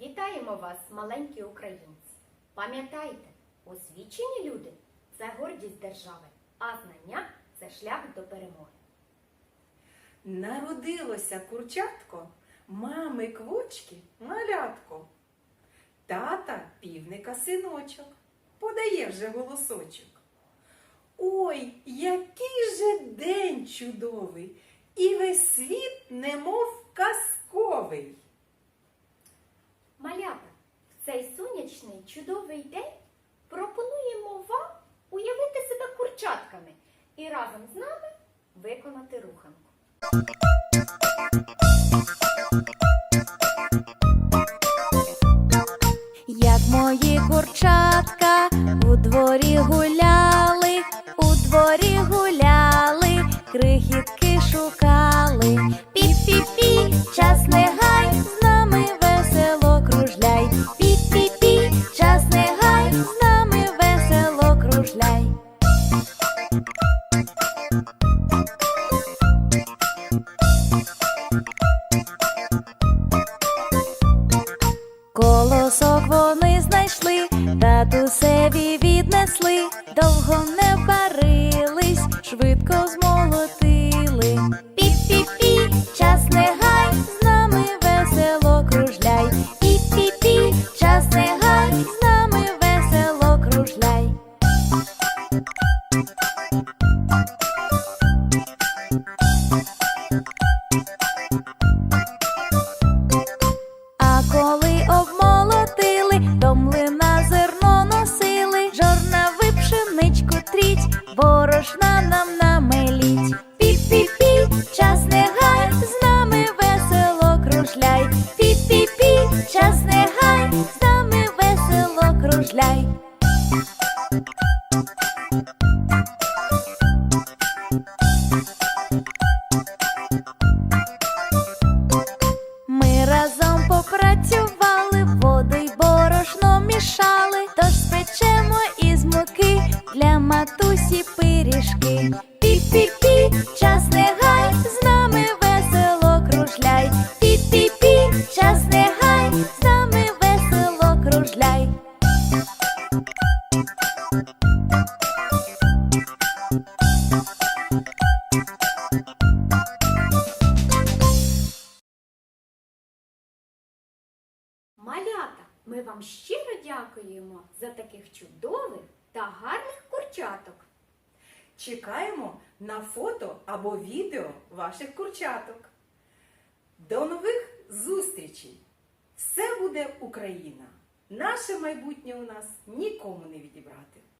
Вітаємо вас, маленькі українці! Пам'ятайте, освічені люди це гордість держави, а знання це шлях до перемоги. Народилося курчатко, мами квочки малятко. Тата півника синочок, подає вже голосочок. Ой, який же день чудовий, і весь світ немов чудовий день пропонуємо вам уявити себе курчатками і разом з нами виконати руханку. Як мої курчатка у дворі гуляли, у дворі гуляли, крихітки шукали. Колосок вони знайшли, татусеві віднесли, довго не барились, швидко змолотили. Борошна нам намеліть. Пі-пі-пі, час не гай, з нами весело кружляй. Пі-пі-пі, час не гай, з нами весело кружляй. Ми для матусі пиріжки. Пі-пі-пі, час не гай, з нами весело кружляй. Пі-пі-пі, час не гай, з нами весело кружляй. Малята, ми вам щиро дякуємо за таких чудових та гарних курчаток. Чекаємо на фото або відео ваших курчаток. До нових зустрічей! Все буде Україна! Наше майбутнє у нас нікому не відібрати.